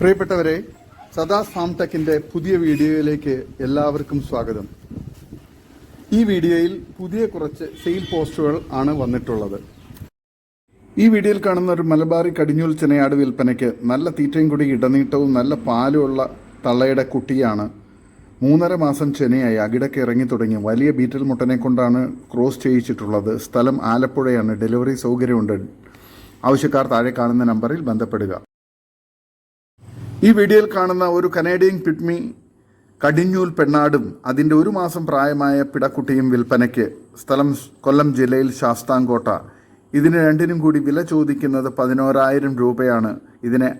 പ്രിയപ്പെട്ടവരെ സദാ ഫാം ടെക്കിന്റെ പുതിയ വീഡിയോയിലേക്ക് എല്ലാവർക്കും സ്വാഗതം. ഈ വീഡിയോയിൽ പുതിയ കുറച്ച് സെയിൽ പോസ്റ്റുകൾ ആണ് വന്നിട്ടുള്ളത്. ഈ വീഡിയോയിൽ കാണുന്ന ഒരു മലബാറി കടിഞ്ഞൂൽ ചെനയാട് വിൽപ്പനയ്ക്ക് നല്ല തീറ്റയും കൂടി ഇടനീട്ടവും നല്ല പാലുമുള്ള തള്ളയുടെ കുട്ടിയാണ് മൂന്നര മാസം ചെനയായി അകിടക്ക് ഇറങ്ങി തുടങ്ങി വലിയ ബീറ്റൽ മുട്ടനെ കൊണ്ടാണ് ക്രോസ് ചെയ്യിച്ചിട്ടുള്ളത്. സ്ഥലം ആലപ്പുഴയാണ്. ഡെലിവറി സൗകര്യമുണ്ട്. ആവശ്യക്കാർ താഴെ കാണുന്ന നമ്പറിൽ ബന്ധപ്പെടുക. ഈ വീഡിയോയിൽ കാണുന്ന ഒരു കനേഡിയൻ പിഡ്മി കടിഞ്ഞൂൽ പെണ്ണാടും അതിന്റെ ഒരു മാസം പ്രായമായ പിടക്കുട്ടിയും വിൽപ്പനയ്ക്ക് സ്ഥലം കൊല്ലം ജില്ലയിൽ ശാസ്താംകോട്ട. ഇതിന് രണ്ടിനും കൂടി വില ചോദിക്കുന്നത് പതിനോരായിരം രൂപയാണ്. ഇതിനെ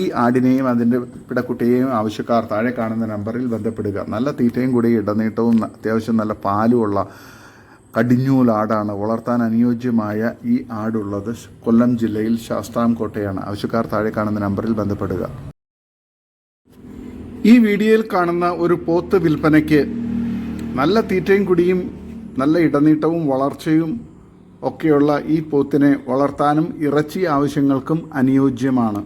ഈ ആടിനെയും അതിന്റെ പിടക്കുട്ടിയെയും ആവശ്യക്കാർ താഴെ കാണുന്ന നമ്പറിൽ ബന്ധപ്പെടുക. നല്ല തീറ്റയും കൂടി ഇടനീട്ടവും അത്യാവശ്യം നല്ല പാലുമുള്ള കടിഞ്ഞൂലാടാണ് വളർത്താൻ അനുയോജ്യമായ ഈ ആടുള്ളത് കൊല്ലം ജില്ലയിൽ ശാസ്താംകോട്ടയാണ് ആവശ്യക്കാർ താഴെ കാണുന്ന നമ്പറിൽ ബന്ധപ്പെടുക. ഈ വീഡിയോയിൽ കാണുന്ന ഒരു പോത്ത് വിൽപ്പനയ്ക്ക് നല്ല തീറ്റയും കുടിയും നല്ല ഇടനീട്ടവും വളർച്ചയും ഒക്കെയുള്ള ഈ പോത്തിനെ വളർത്താനും ഇറച്ചി ആവശ്യങ്ങൾക്കും അനുയോജ്യമാണ്.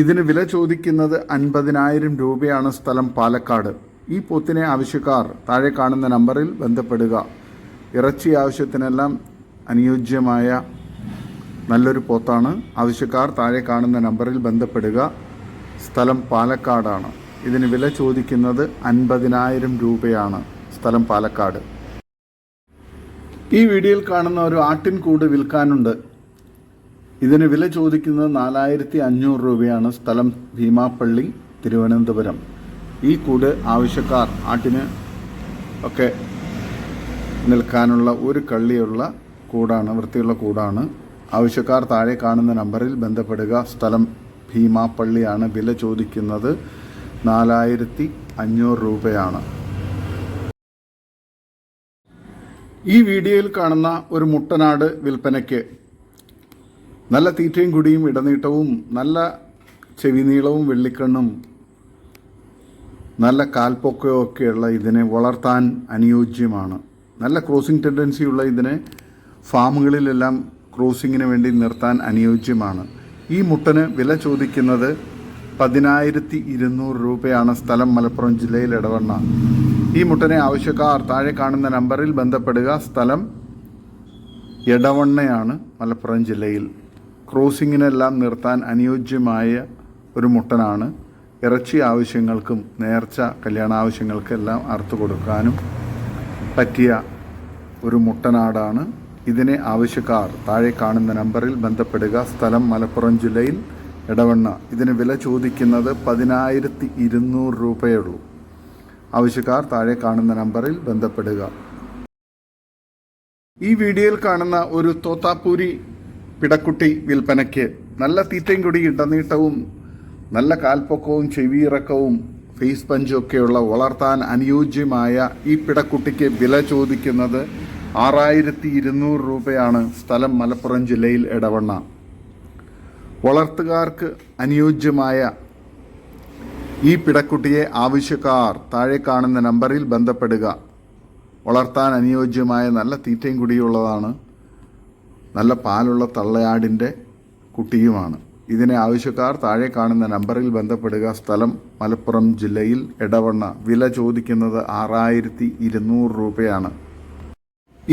ഇതിന് വില ചോദിക്കുന്നത് അൻപതിനായിരം രൂപയാണ് സ്ഥലം പാലക്കാട്. ഈ പോത്തിനെ ആവശ്യക്കാർ താഴെ കാണുന്ന നമ്പറിൽ ബന്ധപ്പെടുക. ഇറച്ചി ആവശ്യത്തിനെല്ലാം അനുയോജ്യമായ നല്ലൊരു പോത്താണ്. ആവശ്യക്കാർ താഴെ കാണുന്ന നമ്പറിൽ ബന്ധപ്പെടുക. സ്ഥലം പാലക്കാടാണ്. ഇതിന് വില ചോദിക്കുന്നത് അൻപതിനായിരം രൂപയാണ് സ്ഥലം പാലക്കാട്. ഈ വീഡിയോയിൽ കാണുന്ന ഒരു ആട്ടിൻകൂട് വിൽക്കാനുണ്ട്. ഇതിന് വില ചോദിക്കുന്നത് നാലായിരത്തി അഞ്ഞൂറ് രൂപയാണ് സ്ഥലം ഭീമാപ്പള്ളി തിരുവനന്തപുരം. ഈ കൂട് ആവശ്യക്കാർ ആട്ടിന് ഒക്കെ നിൽക്കാനുള്ള ഒരു കള്ളിയുള്ള കൂടാണ് വൃത്തിയുള്ള കൂടാണ്. ആവശ്യക്കാർ താഴെ കാണുന്ന നമ്പറിൽ ബന്ധപ്പെടുക. സ്ഥലം ഭീമാപ്പള്ളിയാണ്. വില ചോദിക്കുന്നത് നാലായിരത്തി അഞ്ഞൂറ് രൂപയാണ്. ഈ വീഡിയോയിൽ കാണുന്ന ഒരു മുട്ടനാട് വിൽപ്പനയ്ക്ക് നല്ല തീറ്റയും കുടിയും ഇടനീട്ടവും നല്ല ചെവിനീളവും വെള്ളിക്കണ്ണും നല്ല കാൽപ്പൊക്കവും ഒക്കെയുള്ള ഇതിനെ വളർത്താൻ അനുയോജ്യമാണ്. നല്ല ക്രോസിംഗ് ടെൻഡൻസിയുള്ള ഇതിനെ ഫാമുകളിലെല്ലാം ക്രോസിങ്ങിന് വേണ്ടി നിർത്താൻ അനുയോജ്യമാണ്. ഈ മുട്ടന് വില ചോദിക്കുന്നത് പതിനായിരത്തി ഇരുന്നൂറ് രൂപയാണ് സ്ഥലം മലപ്പുറം ജില്ലയിൽ ഇടവണ്ണ ഈ മുട്ടനെ ആവശ്യക്കാർ താഴെ കാണുന്ന നമ്പറിൽ ബന്ധപ്പെടുക. സ്ഥലം എടവണ്ണയാണ് മലപ്പുറം ജില്ലയിൽ. ക്രോസിങ്ങിനെല്ലാം നിർത്താൻ അനുയോജ്യമായ ഒരു മുട്ടനാണ്. ഇറച്ചി ആവശ്യങ്ങൾക്കും നേർച്ച കല്യാണ ആവശ്യങ്ങൾക്കെല്ലാം അറുത്തു കൊടുക്കാനും പറ്റിയ ഒരു മുട്ടനാടാണ്. ഇതിനെ ആവശ്യക്കാർ താഴെ കാണുന്ന നമ്പറിൽ ബന്ധപ്പെടുക. സ്ഥലം മലപ്പുറം ജില്ലയിൽ ഇടവണ്ണ ഇതിന് വില ചോദിക്കുന്നത് പതിനായിരത്തി ഇരുന്നൂറ് രൂപയുള്ളൂ ആവശ്യക്കാർ താഴെ കാണുന്ന നമ്പറിൽ ബന്ധപ്പെടുക. ഈ വീഡിയോയിൽ കാണുന്ന ഒരു തോത്താപ്പൂരി പിടക്കുട്ടി വിൽപ്പനയ്ക്ക് നല്ല തീറ്റയും കൂടി ഇടനീട്ടവും നല്ല കാൽപ്പൊക്കവും ചെവിയിറക്കവും ഫേസ് പഞ്ചും ഒക്കെയുള്ള വളർത്താൻ അനുയോജ്യമായ ഈ പിടക്കുട്ടിക്ക് വില ചോദിക്കുന്നത് ആറായിരത്തി ഇരുന്നൂറ് രൂപയാണ് സ്ഥലം മലപ്പുറം ജില്ലയിൽ ഇടവണ്ണ വളർത്തുകാർക്ക് അനുയോജ്യമായ ഈ പിടക്കുട്ടിയെ ആവശ്യക്കാർ താഴെ കാണുന്ന നമ്പറിൽ ബന്ധപ്പെടുക. വളർത്താൻ അനുയോജ്യമായ നല്ല തീറ്റയും കുടിയുള്ളതാണ് നല്ല പാലുള്ള തള്ളയാടിന്റെ കുട്ടിയുമാണ്. ഇതിനെ ആവശ്യക്കാർ താഴെ കാണുന്ന നമ്പറിൽ ബന്ധപ്പെടുക. സ്ഥലം മലപ്പുറം ജില്ലയിൽ ഇടവണ്ണ വില ചോദിക്കുന്നത് ആറായിരത്തി ഇരുന്നൂറ് രൂപയാണ്.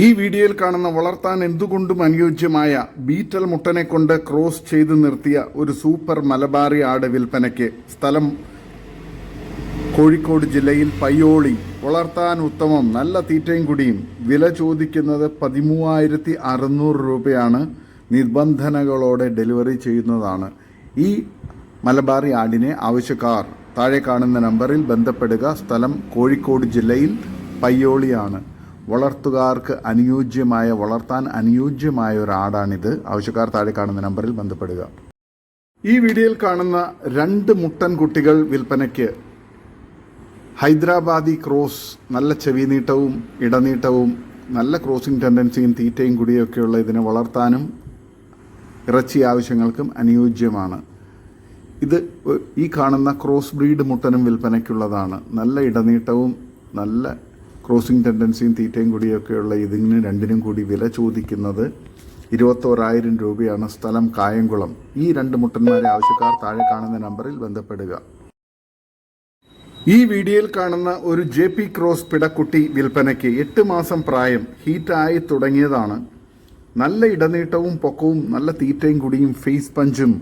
ഈ വീഡിയോയിൽ കാണുന്ന വളർത്താൻ എന്തുകൊണ്ടും അനുയോജ്യമായ ബീറ്റൽ മുട്ടനെ കൊണ്ട് ക്രോസ് ചെയ്ത് നിർത്തിയ ഒരു സൂപ്പർ മലബാറി ആട് വിൽപ്പനയ്ക്ക് സ്ഥലം കോഴിക്കോട് ജില്ലയിൽ പയ്യോളി വളർത്താൻ ഉത്തമം നല്ല തീറ്റയും കുടിയും വില ചോദിക്കുന്നത് പതിമൂവായിരത്തി അറുന്നൂറ് രൂപയാണ് നിബന്ധനകളോടെ ഡെലിവറി ചെയ്യുന്നതാണ്. ഈ മലബാറി ആടിനെ ആവശ്യക്കാർ താഴെ കാണുന്ന നമ്പറിൽ ബന്ധപ്പെടുക. സ്ഥലം കോഴിക്കോട് ജില്ലയിൽ പയ്യോളിയാണ്. വളർത്തുകാർക്ക് അനുയോജ്യമായ വളർത്താൻ അനുയോജ്യമായ ഒരു ആടാണിത്. ആവശ്യക്കാർ താഴെ കാണുന്ന നമ്പറിൽ ബന്ധപ്പെടുക. ഈ വീഡിയോയിൽ കാണുന്ന രണ്ട് മുട്ടൻ കുട്ടികൾ വിൽപ്പനയ്ക്ക് ഹൈദരാബാദി ക്രോസ് നല്ല ചെവി നീട്ടവും ഇടനീട്ടവും നല്ല ക്രോസിംഗ് ടെൻഡൻസിയും തീറ്റയും കുടിയൊക്കെയുള്ള ഇതിനെ വളർത്താനും ഇറച്ചി ആവശ്യങ്ങൾക്കും അനുയോജ്യമാണ്. ഇത് ഈ കാണുന്ന ക്രോസ് ബ്രീഡ് മുട്ടനും വിൽപ്പനയ്ക്കുള്ളതാണ്. നല്ല ഇടനീട്ടവും നല്ല ക്രോസിംഗ് ടെൻഡൻസിയും തീറ്റയും കൂടിയൊക്കെയുള്ള ഇതിന് രണ്ടിനും കൂടി വില ചോദിക്കുന്നത് ഇരുപത്തോരായിരം രൂപയാണ് സ്ഥലം കായംകുളം. ഈ രണ്ട് മുട്ടന്മാരെ ആവശ്യക്കാർ താഴെ കാണുന്ന നമ്പറിൽ ബന്ധപ്പെടുക. ഈ വീഡിയോയിൽ കാണുന്ന ഒരു ജെ പി ക്രോസ് പിടക്കുട്ടി വിൽപ്പനയ്ക്ക് എട്ട് മാസം പ്രായം ഹീറ്റായി തുടങ്ങിയതാണ്. നല്ല ഇടനീട്ടവും പൊക്കവും നല്ല തീറ്റയും കുടിയും ഫേസ് പഞ്ചും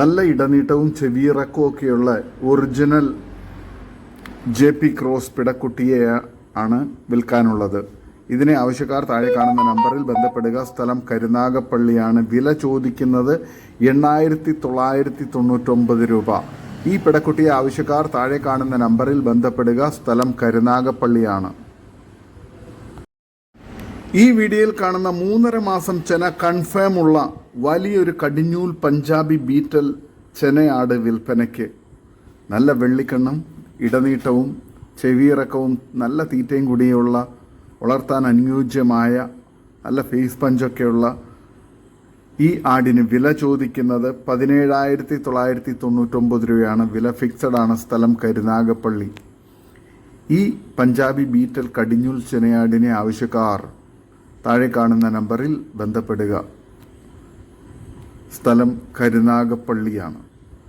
നല്ല ഇടനീട്ടവും ചെവിയിറക്കവും ഒക്കെയുള്ള ഒറിജിനൽ ജെ പി ക്രോസ് പിടക്കുട്ടിയെ ആണ് വിൽക്കാനുള്ളത്. ഇതിനെ ആവശ്യക്കാർ താഴെ കാണുന്ന നമ്പറിൽ ബന്ധപ്പെടുക. സ്ഥലം കരുനാഗപ്പള്ളിയാണ്. വില ചോദിക്കുന്നത് എണ്ണായിരത്തി തൊള്ളായിരത്തി തൊണ്ണൂറ്റൊമ്പത് രൂപ. ഈ പിടക്കുട്ടിയെ ആവശ്യക്കാർ താഴെ കാണുന്ന നമ്പറിൽ ബന്ധപ്പെടുക സ്ഥലം കരുനാഗപ്പള്ളിയാണ്. ഈ വീഡിയോയിൽ കാണുന്ന മൂന്നര മാസം ചെന കൺഫേം ഉള്ള വലിയൊരു കടിഞ്ഞൂൽ പഞ്ചാബി ബീറ്റൽ ചെനയാട് വിൽപ്പനയ്ക്ക്. നല്ല വെള്ളിക്കണ്ണും ഇടനീട്ടവും ചെവിയിറക്കവും നല്ല തീറ്റയും കൂടിയുള്ള വളർത്താൻ അനുയോജ്യമായ നല്ല ഫേസ് പഞ്ചൊക്കെയുള്ള ഈ ആടിന് വില ചോദിക്കുന്നത് പതിനേഴായിരത്തി തൊള്ളായിരത്തി തൊണ്ണൂറ്റൊമ്പത് രൂപയാണ്. വില ഫിക്സഡ് ആണ്. സ്ഥലം കരുനാഗപ്പള്ളി. ഈ പഞ്ചാബി ബീറ്റൽ കടിഞ്ഞൂൽ ചെനയാടിനെ ആവശ്യക്കാർ താഴെ കാണുന്ന നമ്പറിൽ ബന്ധപ്പെടുക. സ്ഥലം കരുനാഗപ്പള്ളിയാണ്.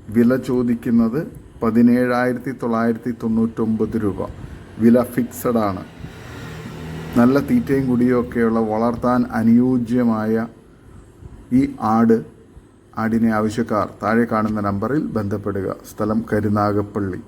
വില ചോദിക്കുന്നത് പതിനേഴായിരത്തി തൊള്ളായിരത്തി തൊണ്ണൂറ്റൊമ്പത് രൂപ. വില ഫിക്സഡ് ആണ്. നല്ല തീറ്റയും കുടിയും ഒക്കെയുള്ള വളർത്താൻ അനുയോജ്യമായ ഈ ആട് ആടിനെ ആവശ്യക്കാർ താഴെ കാണുന്ന നമ്പറിൽ ബന്ധപ്പെടുക. സ്ഥലം കരുനാഗപ്പള്ളി.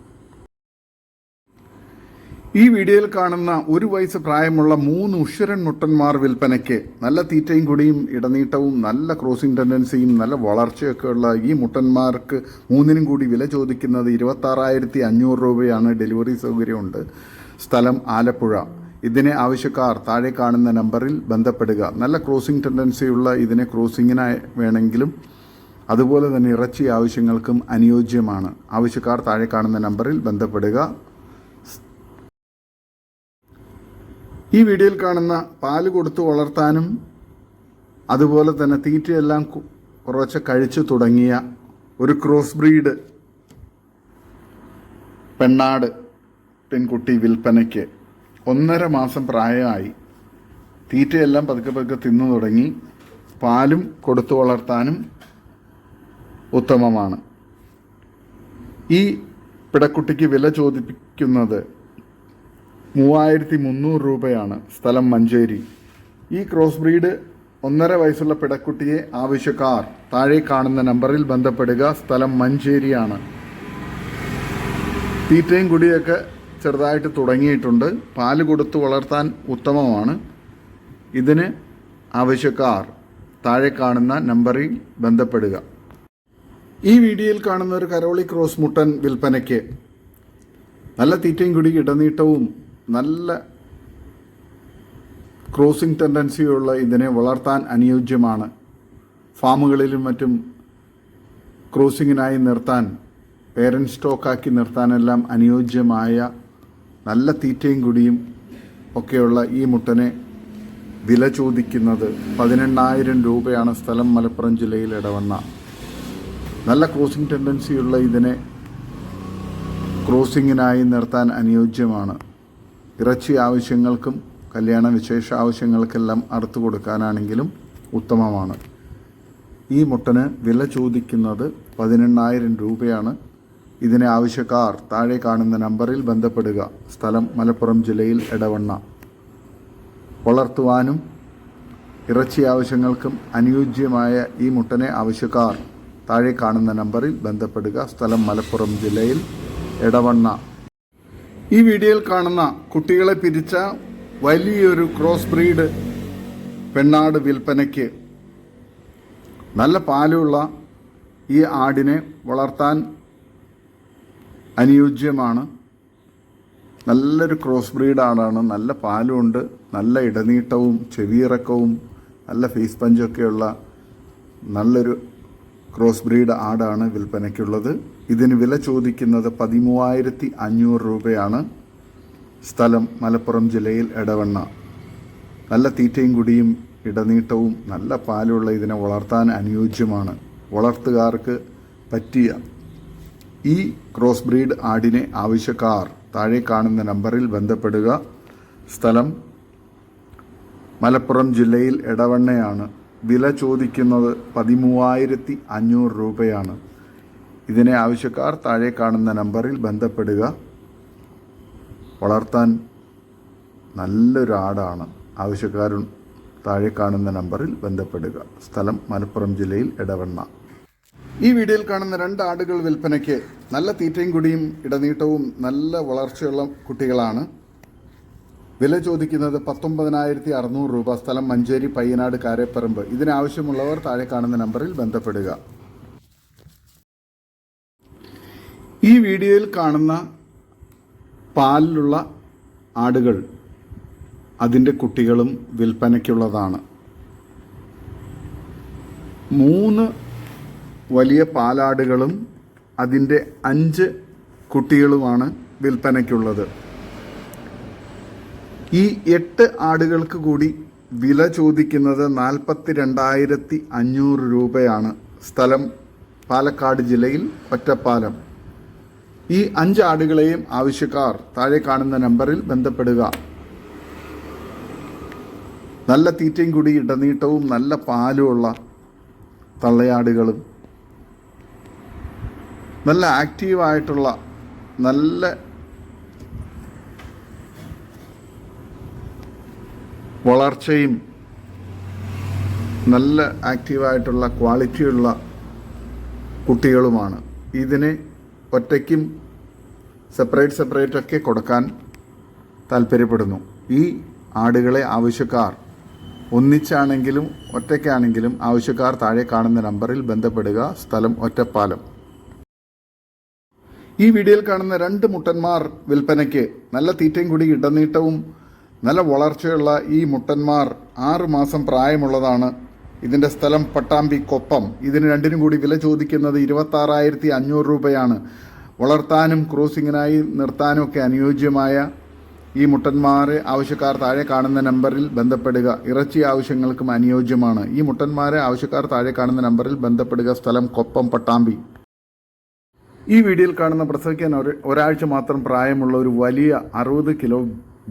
ഈ വീഡിയോയിൽ കാണുന്ന ഒരു വയസ്സ് പ്രായമുള്ള മൂന്ന് ഉഷരൻ മുട്ടന്മാർ വിൽപ്പനയ്ക്ക് നല്ല തീറ്റയും കുടിയും ഇടനീട്ടവും നല്ല ക്രോസിംഗ് ടെൻഡൻസിയും നല്ല വളർച്ചയൊക്കെ ഉള്ള ഈ മുട്ടന്മാർക്ക് മൂന്നിനും കൂടി വില ചോദിക്കുന്നത് ഇരുപത്താറായിരത്തി അഞ്ഞൂറ് രൂപയാണ്. ഡെലിവറി സൗകര്യമുണ്ട്. സ്ഥലം ആലപ്പുഴ. ഇതിനെ ആവശ്യക്കാർ താഴെ കാണുന്ന നമ്പറിൽ ബന്ധപ്പെടുക. നല്ല ക്രോസിംഗ് ടെൻഡൻസിയുള്ള ഇതിനെ ക്രോസിങ്ങിനായി വേണമെങ്കിലും അതുപോലെ തന്നെ ഇറച്ചി ആവശ്യങ്ങൾക്കും അനുയോജ്യമാണ്. ആവശ്യക്കാർ താഴെ കാണുന്ന നമ്പറിൽ ബന്ധപ്പെടുക. ഈ വീഡിയോയിൽ കാണുന്ന പാൽ കൊടുത്തു വളർത്താനും അതുപോലെ തന്നെ തീറ്റയെല്ലാം കുറച്ച് കഴിച്ചു തുടങ്ങിയ ഒരു ക്രോസ് ബ്രീഡ് പെണ്ണാട് പെൺകുട്ടി വിൽപ്പനയ്ക്ക് ഒന്നര മാസം പ്രായമായി തീറ്റയെല്ലാം പതുക്കെ പതുക്കെ തിന്നു തുടങ്ങി പാലും കൊടുത്തു വളർത്താനും ഉത്തമമാണ്. ഈ പിടക്കുട്ടിക്ക് വില ചോദിപ്പിക്കുന്നത് മൂവായിരത്തി മുന്നൂറ് രൂപയാണ് സ്ഥലം മഞ്ചേരി. ഈ ക്രോസ് ബ്രീഡ് ഒന്നര വയസ്സുള്ള പിടക്കുട്ടിയെ ആവശ്യക്കാർ താഴെ കാണുന്ന നമ്പറിൽ ബന്ധപ്പെടുക സ്ഥലം മഞ്ചേരിയാണ്. തീറ്റയും കുടിയൊക്കെ ചെറുതായിട്ട് തുടങ്ങിയിട്ടുണ്ട്. പാൽ കൊടുത്ത് വളർത്താൻ ഉത്തമമാണ്. ഇതിന് ആവശ്യക്കാർ താഴെ കാണുന്ന നമ്പറിൽ ബന്ധപ്പെടുക. ഈ വീഡിയോയിൽ കാണുന്ന ഒരു കരോളി ക്രോസ് മുട്ടൻ വിൽപ്പനയ്ക്ക് നല്ല തീറ്റയും കുടി ഇടനീട്ടവും നല്ല ക്രോസിംഗ് ടെൻഡൻസിയുള്ള ഇതിനെ വളർത്താൻ അനുയോജ്യമാണ്. ഫാമുകളിലും മറ്റും ക്രോസിങ്ങിനായി നിർത്താൻ പേരന്റ് സ്റ്റോക്കാക്കി നിർത്താനെല്ലാം അനുയോജ്യമായ നല്ല തീറ്റയും കുടിയും ഒക്കെയുള്ള ഈ മുട്ടനെ വില ചോദിക്കുന്നത് പതിനെണ്ണായിരം രൂപയാണ് സ്ഥലം മലപ്പുറം ജില്ലയിൽ ഇടവന്ന. നല്ല ക്രോസിംഗ് ടെൻഡൻസിയുള്ള ഇതിനെ ക്രോസിങ്ങിനായി നിർത്താൻ അനുയോജ്യമാണ്. ഇറച്ചി ആവശ്യങ്ങൾക്കും കല്യാണ വിശേഷ ആവശ്യങ്ങൾക്കെല്ലാം അറുത്തു കൊടുക്കാനാണെങ്കിലും ഉത്തമമാണ്. ഈ മുട്ടന് വില ചോദിക്കുന്നത് പതിനെണ്ണായിരം രൂപയാണ് ഇതിനെ ആവശ്യക്കാർ താഴെ കാണുന്ന നമ്പറിൽ ബന്ധപ്പെടുക. സ്ഥലം മലപ്പുറം ജില്ലയിൽ എടവണ്ണ. വളർത്തുവാനും ഇറച്ചി ആവശ്യങ്ങൾക്കും അനുയോജ്യമായ ഈ മുട്ടനെ ആവശ്യക്കാർ താഴെ കാണുന്ന നമ്പറിൽ ബന്ധപ്പെടുക. സ്ഥലം മലപ്പുറം ജില്ലയിൽ എടവണ്ണ. ഈ വീഡിയോയിൽ കാണുന്ന കുട്ടികളെ പിരിച്ച വലിയൊരു ക്രോസ് ബ്രീഡ് പെണ്ണാട് വിൽപ്പനയ്ക്ക് നല്ല പാലുള്ള ഈ ആടിനെ വളർത്താൻ അനുയോജ്യമാണ്. നല്ലൊരു ക്രോസ് ബ്രീഡ് ആടാണ് നല്ല പാലുമുണ്ട് നല്ല ഇടനീട്ടവും ചെവിയിറക്കവും നല്ല ഫേസ് പഞ്ചൊക്കെയുള്ള നല്ലൊരു ക്രോസ് ബ്രീഡ് ആടാണ് വിൽപ്പനയ്ക്കുള്ളത്. ഇതിന് വില ചോദിക്കുന്നത് പതിമൂവായിരത്തി അഞ്ഞൂറ് രൂപയാണ്. സ്ഥലം മലപ്പുറം ജില്ലയിൽ എടവണ്ണ. നല്ല തീറ്റയും കുടിയും ഇടനീട്ടവും നല്ല പാലുള്ള ഇതിനെ വളർത്താൻ അനുയോജ്യമാണ്. വളർത്തുകാർക്ക് പറ്റിയ ഈ ക്രോസ് ബ്രീഡ് ആടിനെ ആവശ്യക്കാർ താഴെ കാണുന്ന നമ്പറിൽ ബന്ധപ്പെടുക. സ്ഥലം മലപ്പുറം ജില്ലയിൽ എടവണ്ണയാണ്. വില ചോദിക്കുന്നത് പതിമൂവായിരത്തി അഞ്ഞൂറ് രൂപയാണ്. ഇതിനെ ആവശ്യക്കാർ താഴെ കാണുന്ന നമ്പറിൽ ബന്ധപ്പെടുക. വളർത്താൻ നല്ലൊരു ആടാണ് ആവശ്യക്കാരൻ താഴെ കാണുന്ന നമ്പറിൽ ബന്ധപ്പെടുക. സ്ഥലം മലപ്പുറം ജില്ലയിൽ എടവണ്ണ. ഈ വീഡിയോയിൽ കാണുന്ന രണ്ട് ആടുകൾ വിൽപ്പനയ്ക്ക് നല്ല തീറ്റയും കുടിയും ഇടനീട്ടവും നല്ല വളർച്ചയുള്ള കുട്ടികളാണ്. വില ചോദിക്കുന്നത് പത്തൊമ്പതിനായിരത്തി അറുന്നൂറ് രൂപ. സ്ഥലം മഞ്ചേരി പയ്യനാട് കാരേപ്പറമ്പ്. ഇതിനാവശ്യമുള്ളവർ താഴെ കാണുന്ന നമ്പറിൽ ബന്ധപ്പെടുക. ഈ വീഡിയോയിൽ കാണുന്ന പാലിലുള്ള ആടുകൾ അതിന്റെ കുട്ടികളും വിൽപ്പനയ്ക്കുള്ളതാണ്. മൂന്ന് വലിയ പാലാടുകളും അതിന്റെ അഞ്ച് കുട്ടികളുമാണ് വിൽപ്പനയ്ക്കുള്ളത്. ഈ എട്ട് ആടുകൾക്ക് കൂടി വില ചോദിക്കുന്നത് നാൽപ്പത്തി രണ്ടായിരത്തി അഞ്ഞൂറ് രൂപയാണ്. സ്ഥലം പാലക്കാട് ജില്ലയിൽ ഒറ്റപ്പാലം. ഈ അഞ്ച് ആടുകളെയും ആവശ്യക്കാർ താഴെ കാണുന്ന നമ്പറിൽ ബന്ധപ്പെടുക. നല്ല തീറ്റയും കൂടി ഇടനീട്ടവും നല്ല പാലുമുള്ള തള്ളയാടുകളും നല്ല ആക്റ്റീവായിട്ടുള്ള നല്ല വളർച്ചയും നല്ല ആക്റ്റീവായിട്ടുള്ള ക്വാളിറ്റിയുള്ള കുട്ടികളുമാണ്. ഇതിനെ ഒറ്റയ്ക്കും സെപ്പറേറ്റ് സെപ്പറേറ്റ് ഒക്കെ കൊടുക്കാൻ താല്പര്യപ്പെടുന്നു. ഈ ആടുകളെ ആവശ്യക്കാർ ഒന്നിച്ചാണെങ്കിലും ഒറ്റയ്ക്കാണെങ്കിലും ആവശ്യക്കാർ താഴെ കാണുന്ന നമ്പറിൽ ബന്ധപ്പെടുക. സ്ഥലം ഒറ്റപ്പാലം. ഈ വീഡിയോയിൽ കാണുന്ന രണ്ട് മുട്ടന്മാർ വിൽപ്പനയ്ക്ക് നല്ല തീറ്റയും കൂടി ഇടനീട്ടവും നല്ല വളർച്ചയുള്ള ഈ മുട്ടന്മാർ ആറ് മാസം പ്രായമുള്ളതാണ്. ഇതിന്റെ സ്ഥലം പട്ടാമ്പി കൊപ്പം. ഇതിന് രണ്ടിനും കൂടി വില ചോദിക്കുന്നത് ഇരുപത്താറായിരത്തി അഞ്ഞൂറ് രൂപയാണ്. വളർത്താനും ക്രോസിങ്ങിനായി നിർത്താനും ഒക്കെ അനുയോജ്യമായ ഈ മുട്ടന്മാരെ ആവശ്യക്കാർ താഴെ കാണുന്ന നമ്പറിൽ ബന്ധപ്പെടുക. ഇറച്ചി ആവശ്യങ്ങൾക്കും അനുയോജ്യമാണ്. ഈ മുട്ടന്മാരെ ആവശ്യക്കാർ താഴെ കാണുന്ന നമ്പറിൽ ബന്ധപ്പെടുക. സ്ഥലം കൊപ്പം പട്ടാമ്പി. ഈ വീഡിയോയിൽ കാണുന്ന പ്രസവിക്കാൻ ഒരു ഒരാഴ്ച മാത്രം പ്രായമുള്ള ഒരു വലിയ അറുപത് കിലോ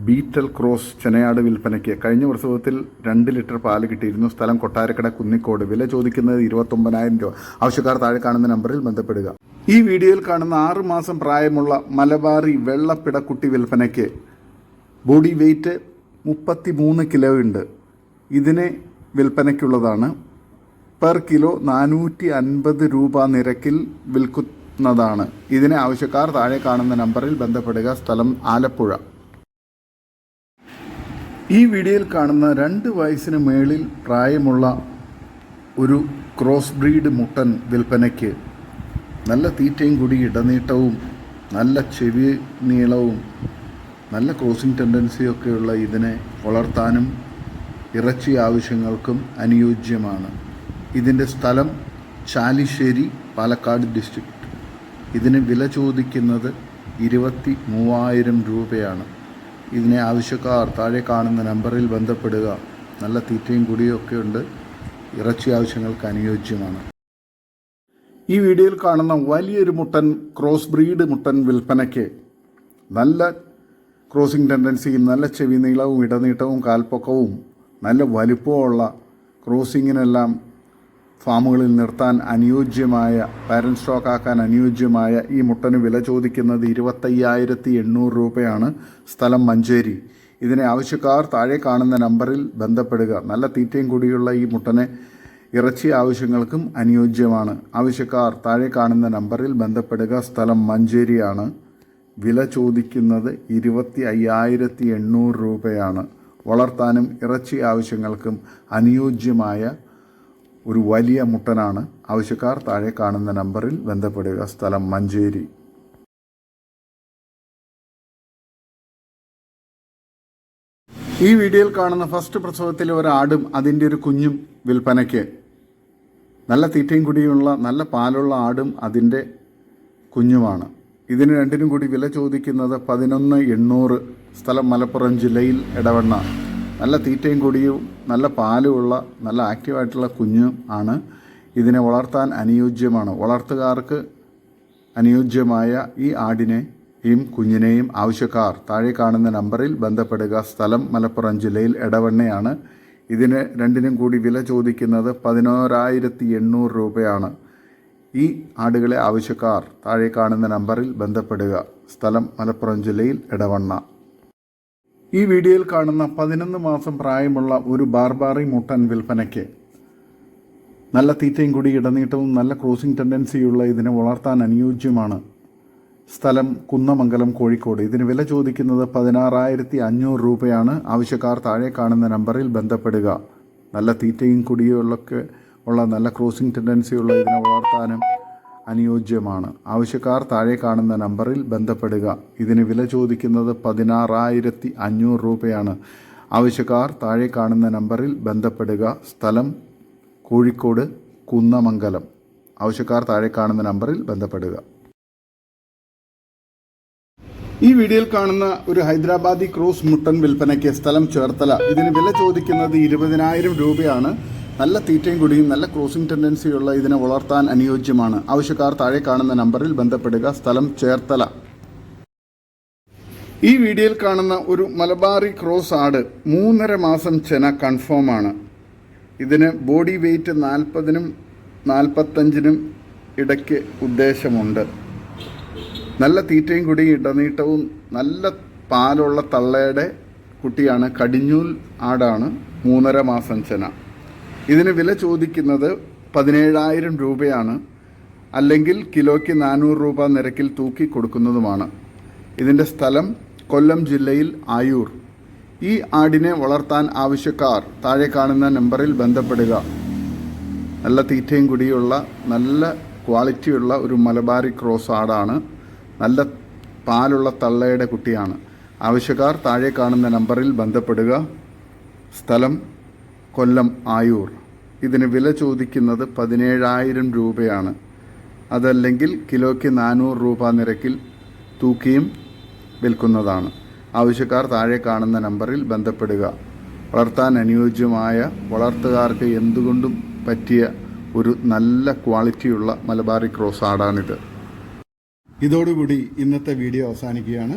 ബീറ്റൽ ക്രോസ് ചെനയാട് വിൽപ്പനയ്ക്ക് കഴിഞ്ഞ പ്രസവത്തിൽ രണ്ട് ലിറ്റർ പാൽ കിട്ടിയിരുന്നു. സ്ഥലം കൊട്ടാരക്കട കുന്നിക്കോട്. വില ചോദിക്കുന്നത് ഇരുപത്തൊമ്പതിനായിരം രൂപ. ആവശ്യക്കാർ താഴെ കാണുന്ന നമ്പറിൽ ബന്ധപ്പെടുക. ഈ വീഡിയോയിൽ കാണുന്ന ആറ് മാസം പ്രായമുള്ള മലബാറി വെള്ളപ്പിടക്കുട്ടി വിൽപ്പനയ്ക്ക് ബോഡി വെയ്റ്റ് മുപ്പത്തി മൂന്ന് കിലോ ഉണ്ട്. ഇതിനെ വിൽപ്പനയ്ക്കുള്ളതാണ്. പെർ കിലോ നാനൂറ്റി അൻപത് രൂപ നിരക്കിൽ വിൽക്കുന്നതാണ് ഇതിന് ആവശ്യക്കാർ താഴെ കാണുന്ന നമ്പറിൽ ബന്ധപ്പെടുക. സ്ഥലം ആലപ്പുഴ. ഈ വീഡിയോയിൽ കാണുന്ന രണ്ട് വയസ്സിന് മേളിൽ പ്രായമുള്ള ഒരു ക്രോസ് ബ്രീഡ് മുട്ടൻ വിൽപ്പനയ്ക്ക് നല്ല തീറ്റയും കൂടി ഇടനീട്ടവും നല്ല ചെവി നീളവും നല്ല ക്രോസിംഗ് ടെൻഡൻസിയൊക്കെയുള്ള ഇതിനെ വളർത്താനും ഇറച്ചി ആവശ്യങ്ങൾക്കും അനുയോജ്യമാണ്. ഇതിന്റെ സ്ഥലം ചാലിശ്ശേരി പാലക്കാട് ഡിസ്ട്രിക്റ്റ് ഇതിന് വില ചോദിക്കുന്നത് ഇരുപത്തി മൂവായിരം രൂപയാണ്. ഇതിനെ ആവശ്യക്കാർ താഴെ കാണുന്ന നമ്പറിൽ ബന്ധപ്പെടുക. നല്ല തീറ്റയും കുടിയൊക്കെ ഉണ്ട്. ഇറച്ചി ആവശ്യങ്ങൾക്ക് അനുയോജ്യമാണ്. ഈ വീഡിയോയിൽ കാണുന്ന വലിയൊരു മുട്ടൻ ക്രോസ് ബ്രീഡ് മുട്ടൻ വിൽപ്പനയ്ക്ക് നല്ല ക്രോസിംഗ് ടെൻഡൻസിയും നല്ല ചെവി നീളവും ഇടനീട്ടവും കാൽപ്പൊക്കവും നല്ല വലിപ്പമുള്ള ക്രോസിങ്ങിനെല്ലാം ഫാമുകളിൽ നിർത്താൻ അനുയോജ്യമായ പാരൻ സ്റ്റോക്ക് ആക്കാൻ അനുയോജ്യമായ ഈ മുട്ടന് വില ചോദിക്കുന്നത് ഇരുപത്തയ്യായിരത്തി എണ്ണൂറ് രൂപയാണ് സ്ഥലം മഞ്ചേരി. ഇതിനെ ആവശ്യക്കാർ താഴെ കാണുന്ന നമ്പറിൽ ബന്ധപ്പെടുക. നല്ല തീറ്റയും കൂടിയുള്ള ഈ മുട്ടനെ ഇറച്ചി ആവശ്യങ്ങൾക്കും അനുയോജ്യമാണ്. ആവശ്യക്കാർ താഴെ കാണുന്ന നമ്പറിൽ ബന്ധപ്പെടുക. സ്ഥലം മഞ്ചേരിയാണ്. വില ചോദിക്കുന്നത് ഇരുപത്തി അയ്യായിരത്തി എണ്ണൂറ് രൂപയാണ്. വളർത്താനും ഇറച്ചി ആവശ്യങ്ങൾക്കും അനുയോജ്യമായ ഒരു വലിയ മുട്ടനാണ്. ആവശ്യക്കാർ താഴെ കാണുന്ന നമ്പറിൽ ബന്ധപ്പെടുക. സ്ഥലം മഞ്ചേരി. ഈ വീഡിയോയിൽ കാണുന്ന ഫസ്റ്റ് പ്രസവത്തിലെ ഒരാടും അതിന്റെ ഒരു കുഞ്ഞും വിൽപ്പനയ്ക്ക്. നല്ല തീറ്റയും കുടിയുമുള്ള നല്ല പാലുള്ള ആടും അതിന്റെ കുഞ്ഞുമാണ്. ഇതിന് രണ്ടിനും കൂടി വില ചോദിക്കുന്നത് പതിനൊന്ന് എണ്ണൂറ്. സ്ഥലം മലപ്പുറം ജില്ലയിൽ ഇടവണ്ണ നല്ല തീറ്റയും കൂടിയും നല്ല പാലുമുള്ള നല്ല ആക്റ്റീവായിട്ടുള്ള കുഞ്ഞും ആണ്. ഇതിനെ വളർത്താൻ അനുയോജ്യമാണ്. വളർത്തുകാർക്ക് അനുയോജ്യമായ ഈ ആടിനെയും കുഞ്ഞിനെയും ആവശ്യക്കാർ താഴെ കാണുന്ന നമ്പറിൽ ബന്ധപ്പെടുക. സ്ഥലം മലപ്പുറം ജില്ലയിൽ എടവണ്ണയാണ്. ഇതിന് രണ്ടിനും കൂടി വില ചോദിക്കുന്നത് പതിനോരായിരത്തി എണ്ണൂറ് രൂപയാണ്. ഈ ആടുകളെ ആവശ്യക്കാർ താഴെ കാണുന്ന നമ്പറിൽ ബന്ധപ്പെടുക. സ്ഥലം മലപ്പുറം ജില്ലയിൽ എടവണ്ണ. ഈ വീഡിയോയിൽ കാണുന്ന പതിനൊന്ന് മാസം പ്രായമുള്ള ഒരു ബാർബാറി മുട്ടൻ വിൽപ്പനയ്ക്ക് നല്ല തീറ്റയും കൂടി ഇടനീട്ടവും നല്ല ക്രോസിംഗ് ടെൻഡൻസിയുള്ള ഇതിനെ വളർത്താൻ അനുയോജ്യമാണ് സ്ഥലം കുന്നമംഗലം കോഴിക്കോട്. ഇതിന് വില ചോദിക്കുന്നത് പതിനാറായിരത്തി അഞ്ഞൂറ് രൂപയാണ്. ആവശ്യക്കാർ താഴെ കാണുന്ന നമ്പറിൽ ബന്ധപ്പെടുക. നല്ല തീറ്റയും കുടിയുള്ളൊക്കെ ഉള്ള നല്ല ക്രോസിംഗ് ടെൻഡൻസിയുള്ള ഇതിനെ വളർത്താനും അനുയോജ്യമാണ്. ആവശ്യക്കാർ താഴെ കാണുന്ന നമ്പറിൽ ബന്ധപ്പെടുക. ഇതിന് വില ചോദിക്കുന്നത് പതിനാറായിരത്തി അഞ്ഞൂറ് രൂപയാണ്. ആവശ്യക്കാർ താഴെ കാണുന്ന നമ്പറിൽ ബന്ധപ്പെടുക. സ്ഥലം കോഴിക്കോട് കുന്നമംഗലം. ആവശ്യക്കാർ താഴെ കാണുന്ന നമ്പറിൽ ബന്ധപ്പെടുക. ഈ വീഡിയോയിൽ കാണുന്ന ഒരു ഹൈദരാബാദി ക്രോസ് മുട്ടൻ വിൽപ്പനയ്ക്ക് സ്ഥലം ചേർത്തല. ഇതിന് വില ചോദിക്കുന്നത് ഇരുപതിനായിരം രൂപയാണ്. നല്ല തീറ്റയും കുടിയും നല്ല ക്രോസിംഗ് ടെൻഡൻസിയുള്ള ഇതിനെ വളർത്താൻ അനുയോജ്യമാണ്. ആവശ്യക്കാർ താഴെ കാണുന്ന നമ്പറിൽ ബന്ധപ്പെടുക. സ്ഥലം ചേർത്തല. ഈ വീഡിയോയിൽ കാണുന്ന ഒരു മലബാറി ക്രോസ് ആട് മൂന്നര മാസം ചെന കൺഫേം ആണ്. ഇതിന് ബോഡി വെയ്റ്റ് നാൽപ്പതിനും നാൽപ്പത്തഞ്ചിനും ഇടയ്ക്ക് ഉദ്ദേശമുണ്ട്. നല്ല തീറ്റയും കുടിയും ഇടനീട്ടവും നല്ല പാലുള്ള തള്ളയുടെ കുട്ടിയാണ് കടിഞ്ഞൂൽ ആടാണ് മൂന്നര മാസം ചെന. ഇതിന് വില ചോദിക്കുന്നത് പതിനേഴായിരം രൂപയാണ്. അല്ലെങ്കിൽ കിലോയ്ക്ക് നാനൂറ് രൂപ നിരക്കിൽ തൂക്കി കൊടുക്കുന്നതുമാണ്. ഇതിന്റെ സ്ഥലം കൊല്ലം ജില്ലയിൽ ആയൂർ. ഈ ആടിനെ വളർത്താൻ ആവശ്യക്കാർ താഴെ കാണുന്ന നമ്പറിൽ ബന്ധപ്പെടുക. നല്ല തീറ്റയും കുടിയുള്ള നല്ല ക്വാളിറ്റിയുള്ള ഒരു മലബാരി ക്രോസ് ആടാണ്. നല്ല പാലുള്ള തള്ളയുടെ കുട്ടിയാണ്. ആവശ്യക്കാർ താഴെ കാണുന്ന നമ്പറിൽ ബന്ധപ്പെടുക. സ്ഥലം കൊല്ലം ആയൂർ. ഇതിന് വില ചോദിക്കുന്നത് പതിനേഴായിരം രൂപയാണ്. അതല്ലെങ്കിൽ കിലോയ്ക്ക് നാനൂറ് രൂപ നിരക്കിൽ തൂക്കിയും വിൽക്കുന്നതാണ്. ആവശ്യക്കാർ താഴെ കാണുന്ന നമ്പറിൽ ബന്ധപ്പെടുക. വളർത്താൻ അനുയോജ്യമായ വളർത്തുകാർക്ക് എന്തുകൊണ്ടും പറ്റിയ ഒരു നല്ല ക്വാളിറ്റിയുള്ള മലബാറി ക്രോസ് ആടാണിത് ഇതോടുകൂടി ഇന്നത്തെ വീഡിയോ അവസാനിക്കുകയാണ്.